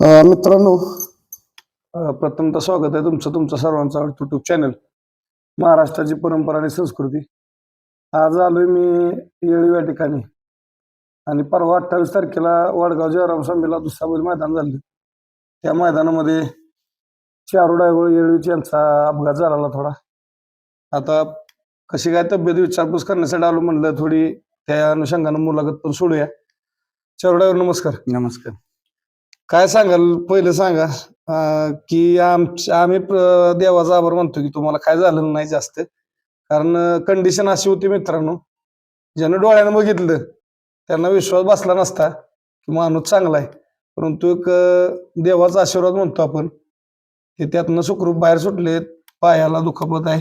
मित्रांनो प्रथमतः स्वागत आहे तुमचं तुमचं सर्वांचं युट्यूब चॅनल महाराष्ट्राची परंपरा आणि संस्कृती. आज आलोय मी येळी या ठिकाणी. आणि परवा अठ्ठावीस तारखेला वडगाव जयराम स्वामीला दुसरा बैल मैदान झालं. त्या मैदानामध्ये चारू डायव्हर येळवीच यांचा अपघात झाला थोडा. आता कशी काय तब्येत विचारपूस करण्यासाठी आलो म्हणलं थोडी त्या अनुषंगानं मुलाखत पण सोडूया. चारू डायव्हर नमस्कार. नमस्कार. काय सांगाल? पहिलं सांगा अं, की आमच्या आम्ही प्र- देवाचा आभार मानतो की तुम्हाला काय झालं नाही जास्त. कारण कंडिशन अशी होती मित्रांनो ज्यानं डोळ्यानं बघितलं त्यांना विश्वास बसला नसता की माणूस चांगला आहे. परंतु एक अं, देवाचा आशीर्वाद म्हणतो आपण की त्यातनं सुखरूप बाहेर सुटले पायाला दुखापत आहे.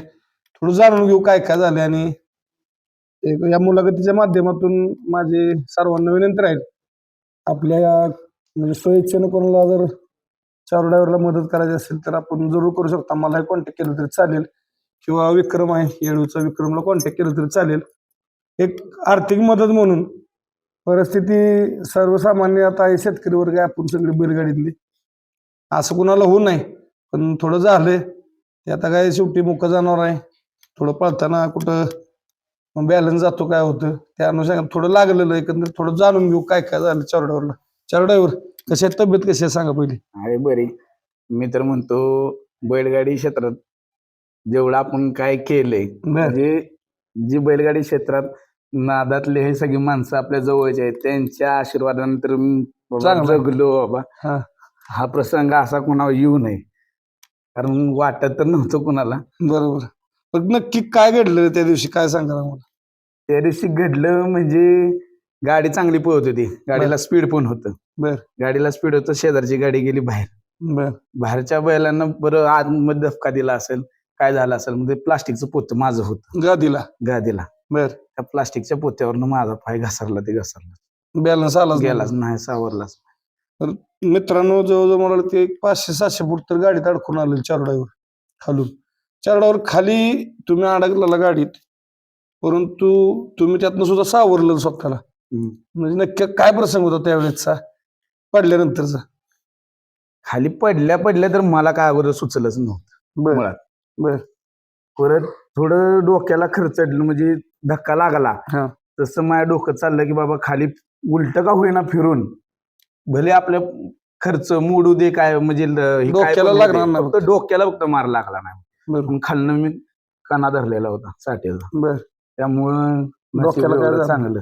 थोडं जाणून घेऊ काय काय झाले आणि एक या मुलाखतीच्या माध्यमातून माझे सर्वांना विनंती राहील आपल्या या म्हणजे स्वइच्छेनं कोणाला जर चार ड्रायव्हरला मदत करायची असेल तर आपण जरूर करू शकता. मलाही कॉन्टॅक्ट केलं तरी चालेल. किंवा विक्रम आहे येळूचा विक्रमला कॉन्टॅक्ट केलं तरी चालेल. एक आर्थिक मदत म्हणून परिस्थिती सर्वसामान्य आता आहे शेतकरी वर्ग आहे आपण सगळी बैलगाडीतली. असं कुणाला होऊ नये पण थोडं झालंय. ते आता काय शेवटी मुक जाणार आहे. थोडं पळताना कुठं बॅलन्स जातो काय होतं त्या अनुषंगाने थोडं लागलेलं एकंदर थोडं जाणून घेऊ काय काय झालं चार ड्रायव्हरला चार ड्रायव्हर कशी आहे तब्येत कशी आहे? सांगा पहिली. अरे बरी. मी तर म्हणतो बैलगाडी क्षेत्रात जेवढं आपण काय केलंय म्हणजे जी बैलगाडी क्षेत्रात नादातले हे सगळी माणसं आपल्या जवळचे आहेत त्यांच्या आशीर्वादानंतर मी बाबा चांगलं. जगलो बाबा. हा. हा प्रसंग असा कोणावर येऊ नये. कारण वाटत तर नव्हतं कुणाला. बरोबर. पण नक्की काय घडलं त्या दिवशी? काय सांगा मला त्या दिवशी घडलं म्हणजे गाडी चांगली पळत होती गाडीला स्पीड पण होतं. बर. गाडीला स्पीड होतं शेजारची गाडी गेली बाहेर. बर. बाहेरच्या बैलांना बरं आतमध्ये धक्का दिला असेल काय झालं असेल म्हणजे प्लास्टिकचं पोतं माझं होतं. गादीला. गादीला. बर. त्या प्लास्टिकच्या पोत्यावरनं माझा पाय घसरला ते घसरला. बॅलन्स आलाच नाही. गेलाच नाही सावरलाच मित्रांनो जवळजवळ मला ते एक पाचशे सातशे फूट तर गाडीत अडकून आलेलं चार ड्रायव्हर खालून. चार ड्रायव्हर खाली तुम्ही अडकलेला गाडीत परंतु तुम्ही त्यातनं सुद्धा सावरलं स्वतःला. म्हणजे नक्की काय प्रसंग होता त्यावेळेसचा? पडल्यानंतरचा. खाली पडल्या पडल्या तर मला काय अगोदर सुचलंच नव्हतं. बर. मुळात. बर. परत थोडं डोक्याला खर्चडलं म्हणजे धक्का लागला. हा. तसं माझ्या डोकं चाललं की बाबा खाली उलट का होईना फिरून. भले आपल्या खर्च मोडू दे काय म्हणजे ल- हे काय डोक्याला पण होऊ दे, लागणार नाही फक्त डोक्याला फक्त मार लागला नाही. बर. मग खालनं मी कणा धरलेला होता साठेचा. बर. त्यामुळं डोक्याला काय झालं? चांगलं.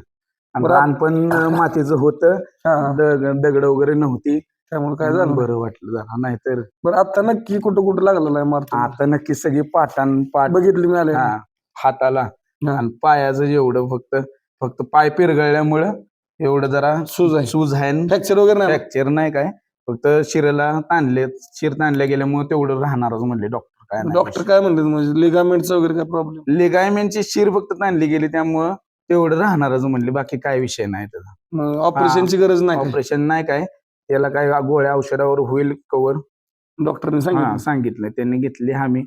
आणि बरं. रान पण मातीचं होतं. हा. दग- दगड वगैरे नव्हती. त्यामुळे काय झालं? बरं वाटलं जरा. नाहीतर बरं आता नक्की कुठं कुठं लागलेला आहे मारतो आता नक्की सगळी पाटान पाट बघितली मी आले. हा, हाताला. हा. आणि पायाचं जेवढं फक्त फक्त पाय पिरगळल्यामुळं एवढं जरा सूज आहे. सूज आहे फ्रॅक्चर वगैरे नाही? फ्रॅक्चर नाही काय. फक्त शिरेला ताणले शिर ताणल्या गेल्यामुळे तेवढं राहणारच म्हणले डॉक्टर काय डॉक्टर काय म्हणले? म्हणजे लिगामेंटचा वगैरे काय प्रॉब्लेम लिगायमेंटची शिर फक्त ताणली गेली त्यामुळं तेवढं राहणारच म्हणले बाकी काय विषय नाही त्याचा. ऑपरेशनची गरज नाही? ऑपरेशन नाही काय. त्याला काय गोळ्या औषधावर होईल कवर डॉक्टरने सांगितलं? सांगितलं. त्यांनी घेतली हमी.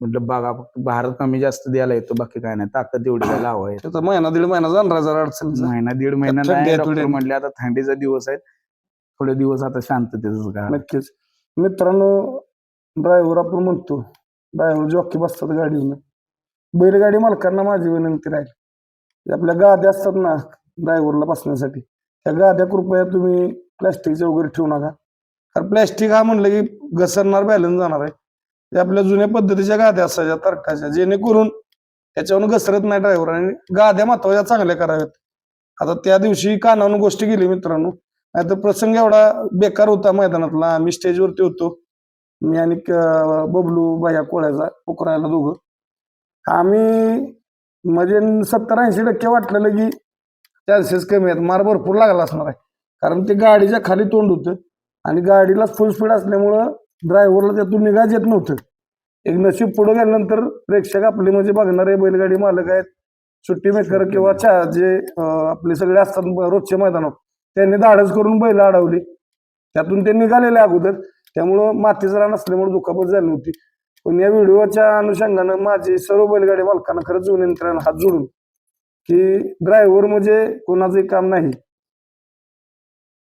म्हटलं बघा फक्त भार कमी जास्त द्यायला येतो बाकी काय नाही. ताकद एवढी द्यायला हवं आहे महिना दीड महिना जाणार आहे जरा अडचणीचा. महिना दीड महिना नाही आता थंडीचा दिवस आहे. थोडे दिवस आता शांततेच का नक्कीच. मित्रांनो ड्रायव्हर आपण म्हणतो ड्रायव्हर जॉकी बसतात गाडीनं बैलगाडी मालकांना माझी विनंती राहील. आपल्या गाद्या असतात ना ड्रायव्हरला बसण्यासाठी. त्या गाद्या कृपया तुम्ही प्लॅस्टिकच्या वगैरे ठेवू नका. कारण प्लॅस्टिक हा म्हणलं की घसरणार बॅलन्स जाणार आहे. ते आपल्या जुन्या पद्धतीच्या गाद्या असायच्या तरकाच्या जेणेकरून त्याच्यावरून घसरत नाही ड्रायव्हर आणि गाद्या महत्त्वाच्या चांगल्या कराव्यात. आता त्या दिवशी कानावून गोष्टी केली मित्रांनो. नाहीतर प्रसंग एवढा बेकार होता मैदानातला. आम्ही स्टेजवरती होतो. मी आणि बबलू बाया कोळ्याचा पोकरायला दोघं. आम्ही म्हणजे सत्तर ऐंशी टक्के वाटलेलं की चान्सेस कमी आहेत. मार भरपूर लागला असणार आहे. कारण ते गाडीच्या खाली तोंड होतं आणि गाडीला फुल स्पीड असल्यामुळं ड्रायव्हरला त्यातून निघाच येत नव्हतं. एक नशीब पुढे गेल्यानंतर प्रेक्षक आपले म्हणजे बघणारे बैलगाडी मालक आहेत सुट्टी मेकर किंवा चा जे आपले सगळे असतात रोजच्या मैदानात त्यांनी धाडस करून बैल अडवली. त्यातून ते निघालेले अगोदर. त्यामुळं मातीचं रान असल्यामुळे दुखापत झाली होती. पण या व्हिडिओच्या अनुषंगानं माझी सर्व बैलगाडी मालकांना खरंच विनंती राहील हात जोडून की ड्रायव्हर म्हणजे कोणाचंही काम नाही.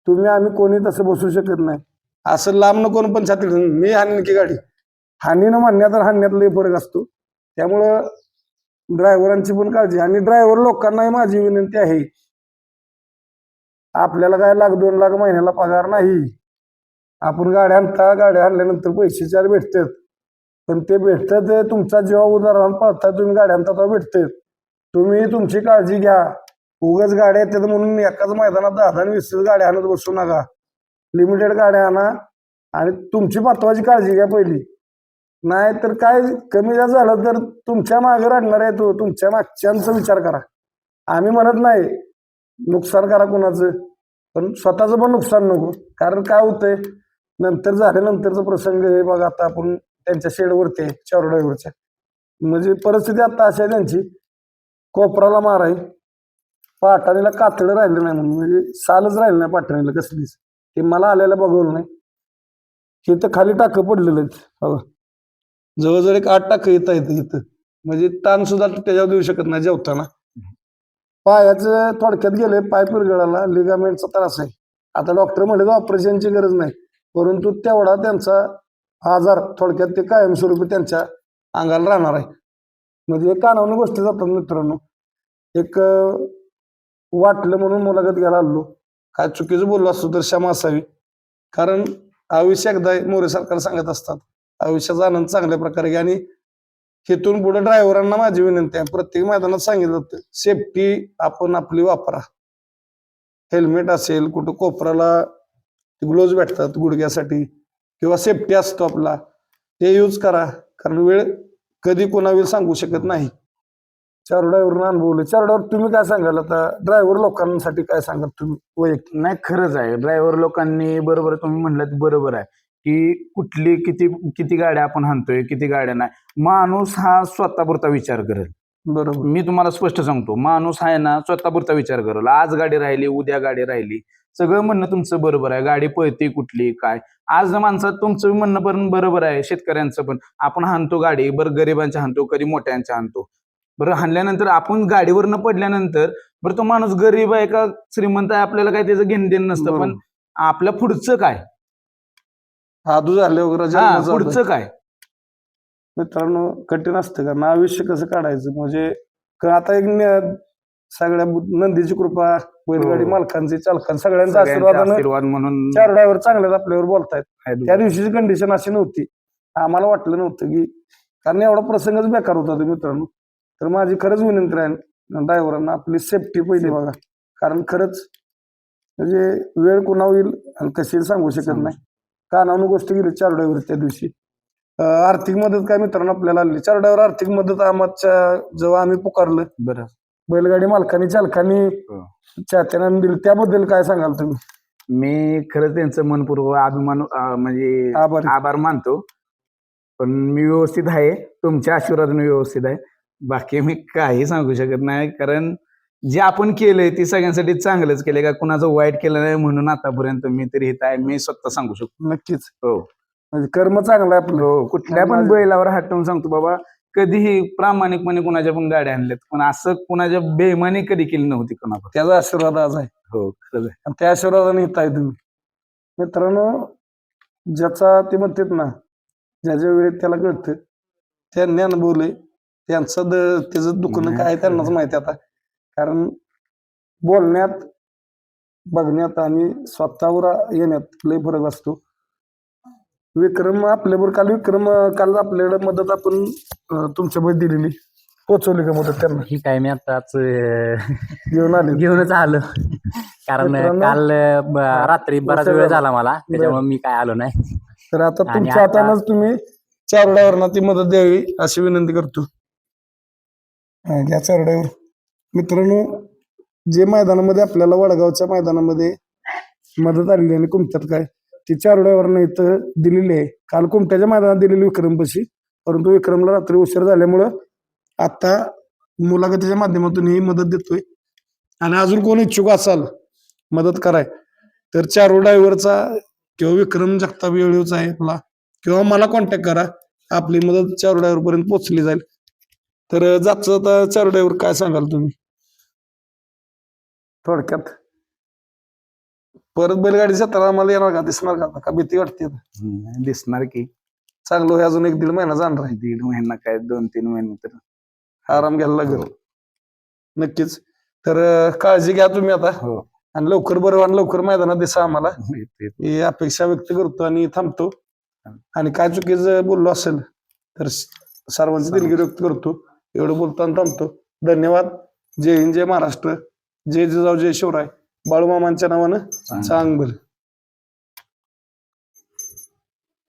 तुम्ही आम्ही कोणी तसं बसू शकत नाही. असं लांब नको पण छाती मी हाणीन की गाडी. हानीनं म्हणण्यात तर हाणण्यात लय फरक असतो. त्यामुळं ड्रायव्हरांची पण काळजी. आणि ड्रायव्हर लोकांनाही माझी विनंती आहे. आपल्याला काय लाख दोन लाख महिन्याला पगार नाही. आपण गाड्या आणता गाड्या आणल्यानंतर पैसे चार भेटतात. पण ते भेटतात ते तुमचा जेव्हा उदाहरण पाहता तुम्ही गाड्या आणता तेव्हा तुम्ही तुमची काळजी घ्या. उगाच गाड्या येतात म्हणून एकाच मैदानात दहा आणि वीस गाड्या आणत बसू नका. लिमिटेड गाड्या आणा आणि तुमची महत्वाची काळजी घ्या पहिली. नाही तर काय कमी जास्त झालं तर तुमच्या मागे राहणार आहे तो. तुमच्या मागच्यांचा विचार करा. आम्ही म्हणत नाही नुकसान करा कुणाचं. पण स्वतःचं पण नुकसान नको. कारण काय होतंय नंतर झाल्यानंतरचा प्रसंग हे बघा आता आपण त्यांच्या शेडवरती आहे चार ड्रायव्हरच्या म्हणजे परिस्थिती आता अशी आहे त्यांची कोपराला माराय पाटाणीला कातडं राहिलं नाही म्हणून म्हणजे सालच राहिलं नाही पाठाणीला कसलीच ते मला आलेलं बघवलं नाही. हे तर खाली टाकं पडलेलं आहेत हो जवळजवळ एक आठ टाकं येत आहेत इथं. म्हणजे ताण सुद्धा त्याच्यावर देऊ शकत नाही जेवताना. पायाचं थोडक्यात गेले पाय पिरगळाला लिगामेंटचा त्रास आहे. आता डॉक्टर म्हणले ऑपरेशनची गरज नाही. परंतु तेवढा त्यांचा आजार थोडक्यात ते कायमस्वरूपी त्यांच्या अंगाला राहणार आहे. म्हणजे एक कानावून गोष्टी जातात मित्रांनो. एक वाटलं म्हणून मुलाखत घ्यायला आलो. काय चुकीचं बोललो असतो तर क्षमा असावी. कारण आयुष्य एकदा मोरे सरकार सांगत असतात. आयुष्याचा आनंद चांगल्या प्रकारे घ्या आणि हेतून पुढे ड्रायव्हरांना माझी विनंती आहे. प्रत्येक मैदानात सांगितलं जातं. सेफ्टी आपण आपली वापरा. हेल्मेट असेल कुठं कोपराला ग्लोव्ज भेटतात गुडघ्यासाठी. किंवा सेफ्टी असतो आपला ते यूज करा. कारण वेळ कधी कोणा वेळ सांगू शकत नाही. चार ड्रायव्हर अनुभवले. चार ड्रायव्हर तुम्ही काय सांगाल? आता ड्रायव्हर लोकांसाठी काय सांगाल तुम्ही? वैयक्तिक. नाही खरंच आहे. ड्रायव्हर लोकांनी बरोबर तुम्ही म्हणलं बरोबर आहे. की कुठली किती किती गाड्या आपण हाणतोय किती गाड्या नाही. माणूस हा स्वतःपुरता विचार करेल. बरोबर. मी तुम्हाला स्पष्ट सांगतो. माणूस आहे ना स्वतःपुरता विचार करेल. आज गाडी राहिली उद्या गाडी राहिली. सगळं म्हणणं तुमचं बरोबर आहे. गाडी पळते कुठली काय? आज माणसात तुमचं म्हणणं पण बरोबर आहे शेतकऱ्यांचं पण. आपण हाणतो गाडी बरं गरिबांच्या हाणतो कधी मोठ्यांच्या हाणतो. बरं हाणल्यानंतर आपण गाडीवरनं पडल्यानंतर बरं तो माणूस गरीब आहे का श्रीमंत आहे आपल्याला काय त्याचं घेणं देणं नसतं. पण आपल्या पुढचं काय? आदू झाले वगैरे. पुढचं काय? मित्रांनो कठीण असतं कारण आयुष्य कसं काढायचं? म्हणजे आता एक सगळ्या नंदीची कृपा बैलगाडी हो. मालकांची चालकांची सगळ्यांचा आशीर्वाद म्हणून चार ड्रायव्हर चांगल्याच आपल्यावर बोलतायत. त्या दिवशीची कंडिशन अशी नव्हती. आम्हाला वाटलं नव्हतं की कारण एवढा प्रसंगच बेकार होता तो मित्रांनो. तर माझी खरंच विनंती आहे ड्रायव्हरांना आपली सेफ्टी पहिली बघा. कारण खरंच म्हणजे वेळ कुणा होईल आणि कशी सांगू शकत नाही. कानावून गोष्ट गेली चार ड्रायव्हर त्या दिवशी. आर्थिक मदत काय मित्रांनो आपल्याला आली. चार ड्रायव्हर आर्थिक मदत आमच्या जेव्हा आम्ही पुकारलं. बरं. बैलगाडी मालकांनी चालकांनी हो. चाहत्यांना दिली. त्याबद्दल काय सांगाल तुम्ही? मी खरंच त्यांचं मनपूर्वक अभिमान अं, म्हणजे आभारी. आभार मानतो. पण मी व्यवस्थित आहे. तुमच्या आशीर्वादाने व्यवस्थित आहे. बाकी मी काही सांगू शकत नाही. कारण जे आपण केलंय ते सगळ्यांसाठी चांगलंच केलंय. का कुणाचं वाईट केलं नाही म्हणून आतापर्यंत मी तरी इथं आहे. मी स्वतः सांगू शकतो. नक्कीच. हो. म्हणजे कर्म चांगलं आहे आपलं. हो. कुठल्या पण बैलावर हात ठेवून सांगतो बाबा कधीही प्रामाणिकपणे कुणाच्या पण गाड्या आणल्यात. पण असं कुणाच्या बेमानी कधी केली नव्हती कुणावर त्याचा आशीर्वाद आज आहे. हो खरंच आहे. आणि त्या आशीर्वादाने येत आहे तुम्ही. मित्रांनो ज्याचा ते म्हणतात ना ज्याच्या वेळेत त्याला कळतं त्यांनी अनुभवले त्यांचं द- त्याचं दुखणं काय आहे त्यांनाच माहिती आता. कारण बोलण्यात बघण्यात आणि स्वतःवर येण्यात लय फरक असतो. विक्रम आपल्याबरोबर काल विक्रम काल आपल्याकडे मदत आपण तुमच्यामध्ये दिलेली. पोचवली का मदत त्यांना? ही काय मी आताच घेऊन आले. घेऊनच आलो. कारण काल रात्री बराच वेळ झाला. मला त्याच्यामुळे मी काय आलो नाही. तर आता तुमच्या आता- हातानच तुम्ही चारड्यावरना ती मदत द्यावी अशी विनंती करतो. हा, घ्या चारड्यावर मित्रांनो जे मैदानामध्ये आपल्याला वडगावच्या मैदानामध्ये मदत आलेली आणि कुमत्यात काय? ती चारड्यावरनं इथं दिलेली आहे. काल कुमट्याच्या मैदानात दिलेली विक्रमपशी. परंतु विक्रमला रात्री उशीर झाल्यामुळं आता मुलाखतीच्या माध्यमातून ही मदत देतोय. आणि अजून कोण इच्छुक असाल मदत कराय तर चारो ड्रायव्हरचा किंवा विक्रम जगताप येळीवचा आहे आपला. किंवा मला कॉन्टॅक्ट करा. आपली मदत चारो ड्रायव्हर पर्यंत पोहोचली जाईल. तर जात आता चारो ड्रायव्हर काय सांगाल तुम्ही? थोडक्यात परत बैलगाडी क्षेत्राला आम्हाला येणार का? दिसणार का का भीती वाटते हम्म, दिसणार की. चांगलं होय, अजून एक दीड महिना जाणार आहे. दीड महिना काय दोन तीन महिने तर. आराम घ्यायला लागेल. नक्कीच. तर अं, काळजी घ्या तुम्ही आता. हो. आणि लवकर बरं आणि लवकर मैदानात दिसा आम्हाला. येते. ही अपेक्षा व्यक्त करतो आणि थांबतो. आणि काय चुकीचं बोललो असेल तर स- सर्वांची दिलगिरी व्यक्त करतो. एवढं बोलतो आणि थांबतो. धन्यवाद. जय हिंद जय महाराष्ट्र. जय जिजाऊ जय शिवराय. बाळूमामांच्या नावानं चांग भर